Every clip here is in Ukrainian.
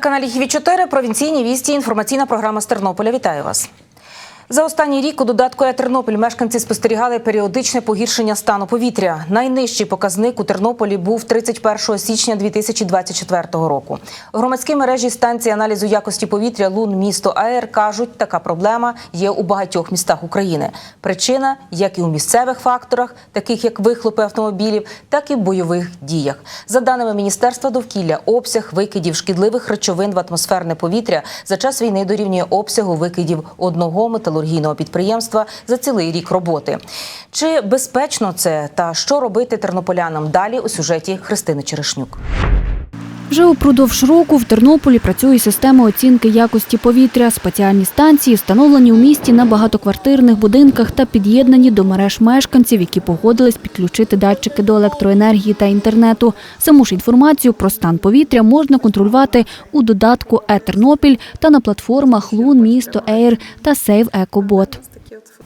На каналі Хіві 4 провінційні вісті. Інформаційна програма з Тернополя. Вітаю вас. За останній рік у додатку «Е Тернопіль мешканці спостерігали періодичне погіршення стану повітря. Найнижчий показник у Тернополі був 31 січня 2024 року. Громадські мережі станції аналізу якості повітря Лун місто АЕР кажуть, така проблема є у багатьох містах України. Причина як і у місцевих факторах, таких як вихлопи автомобілів, так і в бойових діях. За даними Міністерства довкілля, обсяг викидів шкідливих речовин в атмосферне повітря за час війни дорівнює обсягу викидів одного металургійного підприємства за цілий рік роботи. Чи безпечно це та що робити тернополянам далі у сюжеті Христини Черешнюк? Вже упродовж року в Тернополі працює система оцінки якості повітря. Спеціальні станції встановлені у місті на багатоквартирних будинках та під'єднані до мереж мешканців, які погодились підключити датчики до електроенергії та інтернету. Саму ж інформацію про стан повітря можна контролювати у додатку «Е Тернопіль» та на платформах Лун, місто Ейр та Сейв Екобот.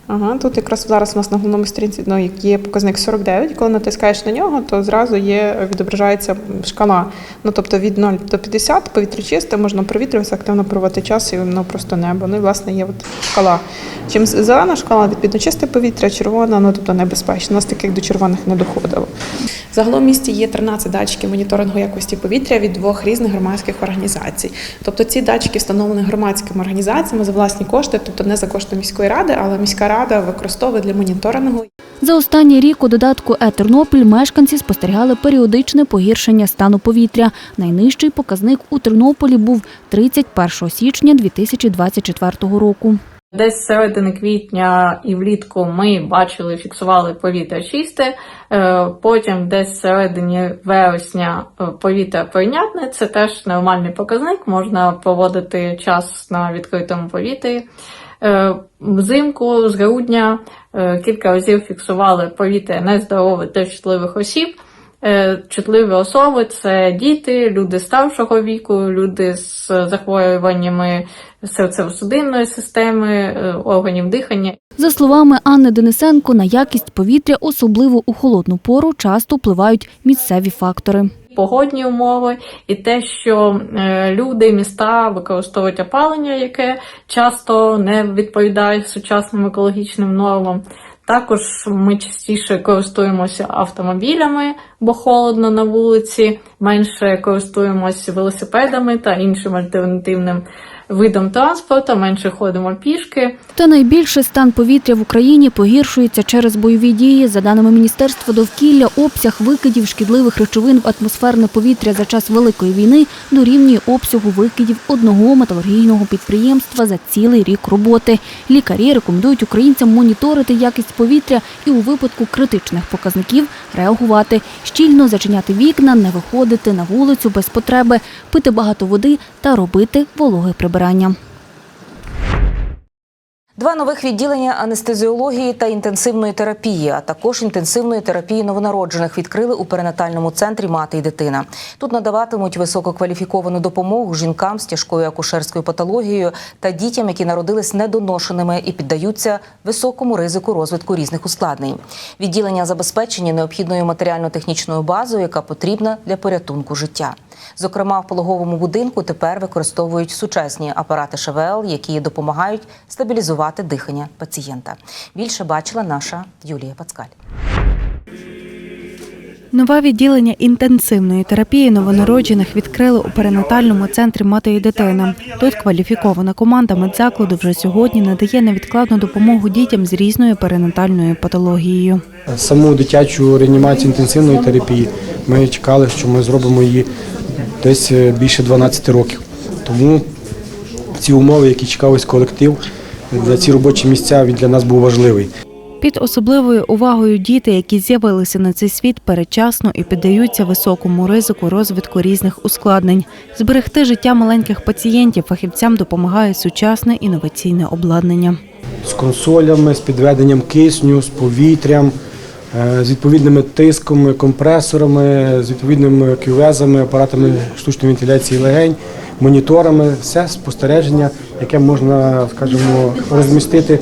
Ага, тут якраз зараз у нас на головному сторінці ну, є показник 49. Коли натискаєш на нього, то зразу є відображається шкала. Ну тобто від 0 до 50 повітря чисте, можна провітрюватися, активно проводити час і воно просто небо. Ну і власне є от шкала. Чим зелена шкала, відповідно чисте повітря, червона, ну тобто небезпечно. У нас таких до червоних не доходило. Загалом в місті є 13 датчиків моніторингу якості повітря від двох різних громадських організацій. Тобто ці датчики встановлені громадськими організаціями за власні кошти, тобто не за кошти міської ради, але міська рада використовує для моніторингу. За останній рік у додатку «Е Тернопіль» мешканці спостерігали періодичне погіршення стану повітря. Найнижчий показник у Тернополі був 31 січня 2024 року. Десь з середини квітня і влітку ми бачили, фіксували повітря чисте. Е, Потім десь в середині вересня е, повітря прийнятне. Це теж нормальний показник. Можна проводити час на відкритому повітрі. Е, Взимку з грудня кілька разів фіксували повітря нездорове для чутливих осіб. Е, Чутливі особи це діти, люди старшого віку, люди з захворюваннями серцево-судинної системи, е, органів дихання. За словами Анни Денисенко, на якість повітря, особливо у холодну пору, часто впливають місцеві фактори. Погодні умови і те, що е, люди, міста використовують опалення, яке часто не відповідає сучасним екологічним нормам. Також ми частіше користуємося автомобілями, бо холодно на вулиці, менше користуємося велосипедами та іншим альтернативним видом транспорту, менше ходимо пішки. Та найбільше стан повітря в Україні погіршується через бойові дії. За даними Міністерства довкілля, обсяг викидів шкідливих речовин в атмосферне повітря за час Великої війни дорівнює обсягу викидів одного металургійного підприємства за цілий рік роботи. Лікарі рекомендують українцям моніторити якість повітря і у випадку критичних показників реагувати, щільно зачиняти вікна, не виходити на вулицю без потреби, пити багато води та робити вологе прибирання. Два нових відділення анестезіології та інтенсивної терапії, а також інтенсивної терапії новонароджених відкрили у перинатальному центрі мати і дитина. Тут надаватимуть висококваліфіковану допомогу жінкам з тяжкою акушерською патологією та дітям, які народились недоношеними і піддаються високому ризику розвитку різних ускладнень. Відділення забезпечені необхідною матеріально-технічною базою, яка потрібна для порятунку життя. Зокрема, в пологовому будинку тепер використовують сучасні апарати ШВЛ, які допомагають стабілізувати дихання пацієнта. Більше бачила наша Юлія Пацкаль. Нове відділення інтенсивної терапії новонароджених відкрили у перинатальному центрі мати і дитина. Тут кваліфікована команда медзакладу вже сьогодні надає невідкладну допомогу дітям з різною перинатальною патологією. Саму дитячу реанімацію інтенсивної терапії ми чекали, що ми зробимо її десь е, більше 12 років. Тому ці умови, які чекав ось колектив, для ці робочі місця він для нас був важливий. Під особливою увагою діти, які з'явилися на цей світ передчасно і піддаються високому ризику розвитку різних ускладнень. Зберегти життя маленьких пацієнтів фахівцям допомагає сучасне інноваційне обладнання. З консолями, з підведенням кисню, з повітрям, з відповідними тисками, компресорами, з відповідними кювезами, апаратами штучної вентиляції легень, моніторами, все спостереження, яке можна, скажімо, розмістити,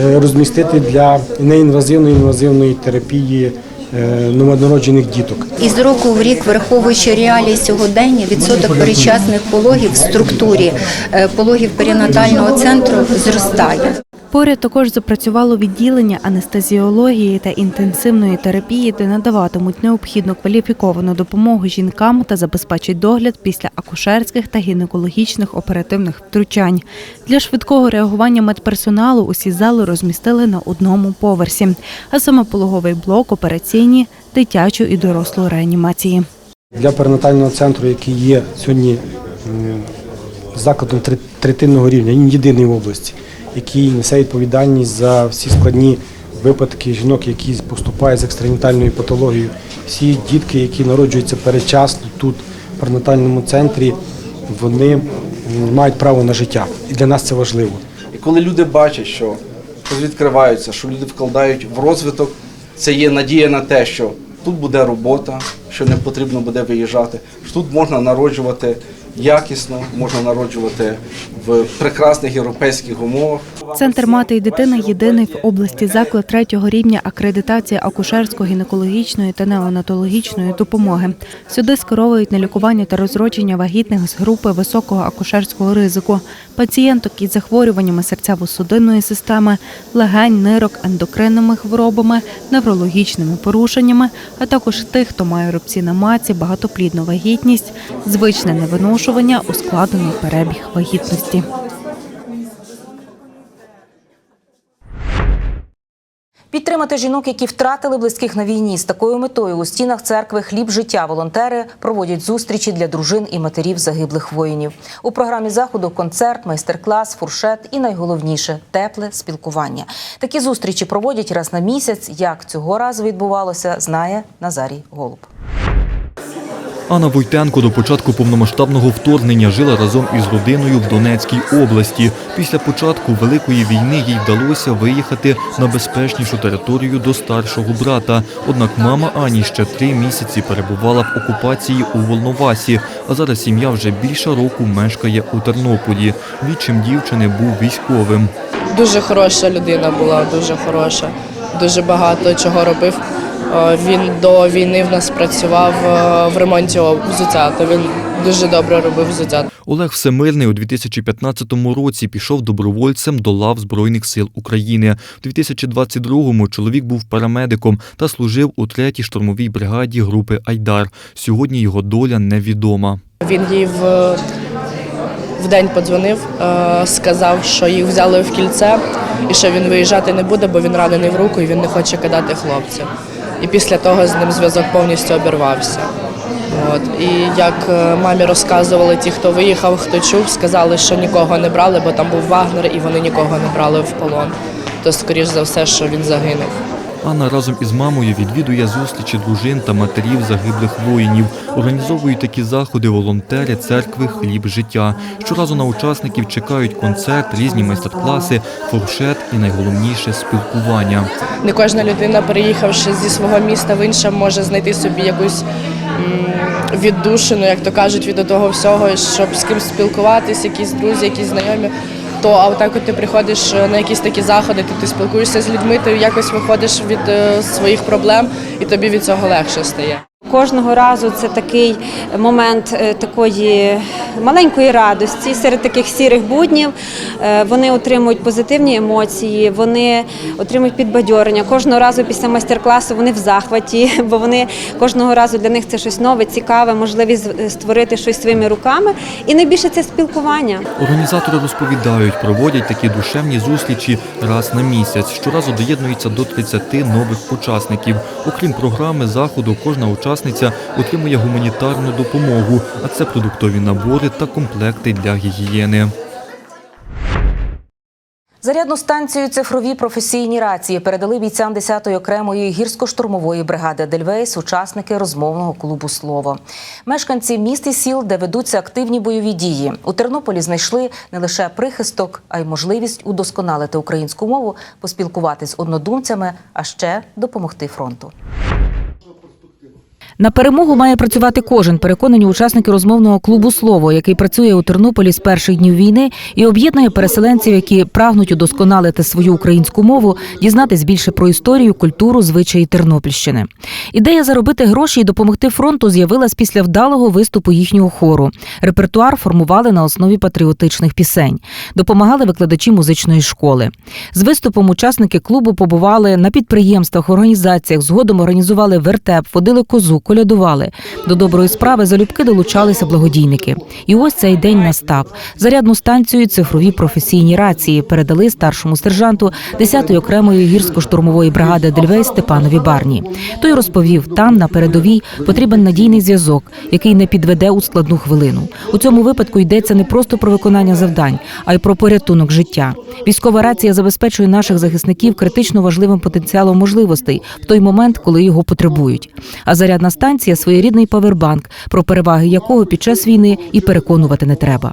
е, розмістити для неінвазивної інвазивної терапії е, новонароджених діток. Із року в рік, враховуючи реалії сьогодення, відсоток передчасних пологів в структурі е, пологів перинатального центру зростає. Поряд також запрацювало відділення анестезіології та інтенсивної терапії, де надаватимуть необхідну кваліфіковану допомогу жінкам та забезпечать догляд після акушерських та гінекологічних оперативних втручань. Для швидкого реагування медперсоналу усі зали розмістили на одному поверсі, а саме пологовий блок, операційні, дитячу і дорослу реанімації. Для перинатального центру, який є сьогодні закладом тре- третинного рівня, він єдиний в області, який несе відповідальність за всі складні випадки жінок, які поступають з екстренітальною патологією. Всі дітки, які народжуються передчасно тут, в перинатальному центрі, вони мають право на життя. І для нас це важливо. І коли люди бачать, що відкриваються, що люди вкладають в розвиток, це є надія на те, що тут буде робота, що не потрібно буде виїжджати, що тут можна народжувати якісно, можна народжувати в прекрасних європейських умовах. Центр мати і дитина єдиний в області заклад третього рівня акредитації акушерсько-гінекологічної та неонатологічної допомоги. Сюди скеровують на лікування та розродження вагітних з групи високого акушерського ризику, пацієнток із захворюваннями серцево-судинної системи, легень, нирок, ендокринними хворобами, неврологічними порушеннями, а також тих, хто має рубці на маці, багатоплідну вагітність, звичне невиношування, ускладнений перебіг вагітності. Підтримати жінок, які втратили близьких на війні з такою метою у стінах церкви Хліб життя волонтери проводять зустрічі для дружин і матерів загиблих воїнів. У програмі заходу концерт, майстер-клас, фуршет і найголовніше тепле спілкування. Такі зустрічі проводять раз на місяць. Як цього разу відбувалося, знає Назарій Голуб. Анна Войтенко до початку повномасштабного вторгнення жила разом із родиною в Донецькій області. Після початку великої війни їй вдалося виїхати на безпечнішу територію до старшого брата. Однак мама Ані ще три місяці перебувала в окупації у Волновасі. А зараз сім'я вже більше року мешкає у Тернополі. Відчим дівчини був військовим. Дуже хороша людина була, дуже хороша. Дуже багато чого робив. Е, Він до війни в нас працював е, в ремонті взуття, то він дуже добре робив взуття. Олег Всемирний у 2015 році пішов добровольцем до лав Збройних сил України. У 2022-му чоловік був парамедиком та служив у 3-й штурмовій бригаді групи Айдар. Сьогодні його доля невідома. Він їй в, в день подзвонив, е, сказав, що їх взяли в кільце і що він виїжджати не буде, бо він ранений в руку і він не хоче кидати хлопців. І після того з ним зв'язок повністю обірвався. От. І як е, мамі розказували ті, хто виїхав, хто чув, сказали, що нікого не брали, бо там був Вагнер і вони нікого не брали в полон. То, скоріш за все, що він загинув. Анна разом із мамою відвідує зустрічі дружин та матерів загиблих воїнів. Організовують такі заходи волонтери церкви Хліб життя. Щоразу на учасників чекають концерт, різні майстер-класи, фуршет і найголовніше спілкування. Не кожна людина, переїхавши зі свого міста в інше, може знайти собі якусь віддушину, як то кажуть, від того всього, щоб з ким спілкуватись, якісь друзі, якісь знайомі. То а отак от ти приходиш на якісь такі заходи, то ти спілкуєшся з людьми, ти якось виходиш від е, своїх проблем, і тобі від цього легше стає. Кожного разу це такий момент е, такої маленької радості серед таких сірих буднів. Е, Вони отримують позитивні емоції, вони отримують підбадьорення. Кожного разу після майстер-класу вони в захваті, бо вони кожного разу для них це щось нове, цікаве, можливість створити щось своїми руками. І найбільше це спілкування. Організатори розповідають, проводять такі душевні зустрічі раз на місяць. Щоразу доєднуються до 30 нових учасників. Окрім програми заходу, кожна учасниця отримує гуманітарну допомогу, а це продуктові набори та комплекти для гігієни. Зарядну станцію цифрові професійні рації передали бійцям 10-ї окремої гірсько-штурмової бригади Дельвейс, учасники розмовного клубу Слово. Мешканці міст і сіл, де ведуться активні бойові дії. У Тернополі знайшли не лише прихисток, а й можливість удосконалити українську мову, поспілкуватись з однодумцями, а ще допомогти фронту. На перемогу має працювати кожен, переконані учасники розмовного клубу Слово, який працює у Тернополі з перших днів війни і об'єднує переселенців, які прагнуть удосконалити свою українську мову, дізнатись більше про історію, культуру, звичаї Тернопільщини. Ідея заробити гроші і допомогти фронту з'явилась після вдалого виступу їхнього хору. Репертуар формували на основі патріотичних пісень, допомагали викладачі музичної школи. З виступом учасники клубу побували на підприємствах, організаціях, згодом організували вертеп, водили козу, колядували. До доброї справи залюбки долучалися благодійники. І ось цей день настав. Зарядну станцію, цифрові професійні рації передали старшому сержанту 10-ї окремої гірсько-штурмової бригади Дельвей Степанові Барні. Той розповів, там на передовій потрібен надійний зв'язок, який не підведе у складну хвилину. У цьому випадку йдеться не просто про виконання завдань, а й про порятунок життя. Військова рація забезпечує наших захисників критично важливим потенціалом можливостей в той момент, коли його потребують. А зарядна станція своєрідний павербанк, про переваги якого під час війни і переконувати не треба.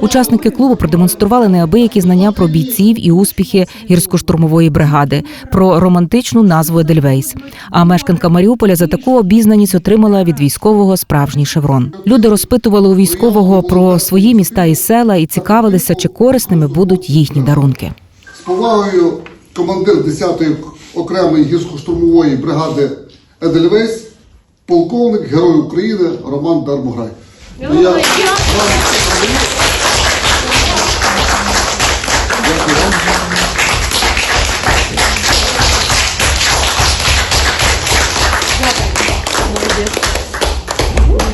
Учасники клубу продемонстрували неабиякі знання про бійців і успіхи гірсько-штурмової бригади, про романтичну назву Едельвейс. А мешканка Маріуполя за таку обізнаність отримала від військового справжній шеврон. Люди розпитували у військового про свої міста і села і цікавилися, чи корисними будуть їхні дарунки. З повагою командир 10-ї окремої гірсько-штурмової бригади Едельвейс, полковник Герой України Роман Дармограй. Я.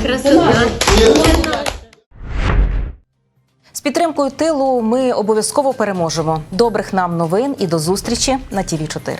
Дякую вам. З підтримкою тилу ми обов'язково переможемо. Добрих нам новин і до зустрічі на ТІВІ 4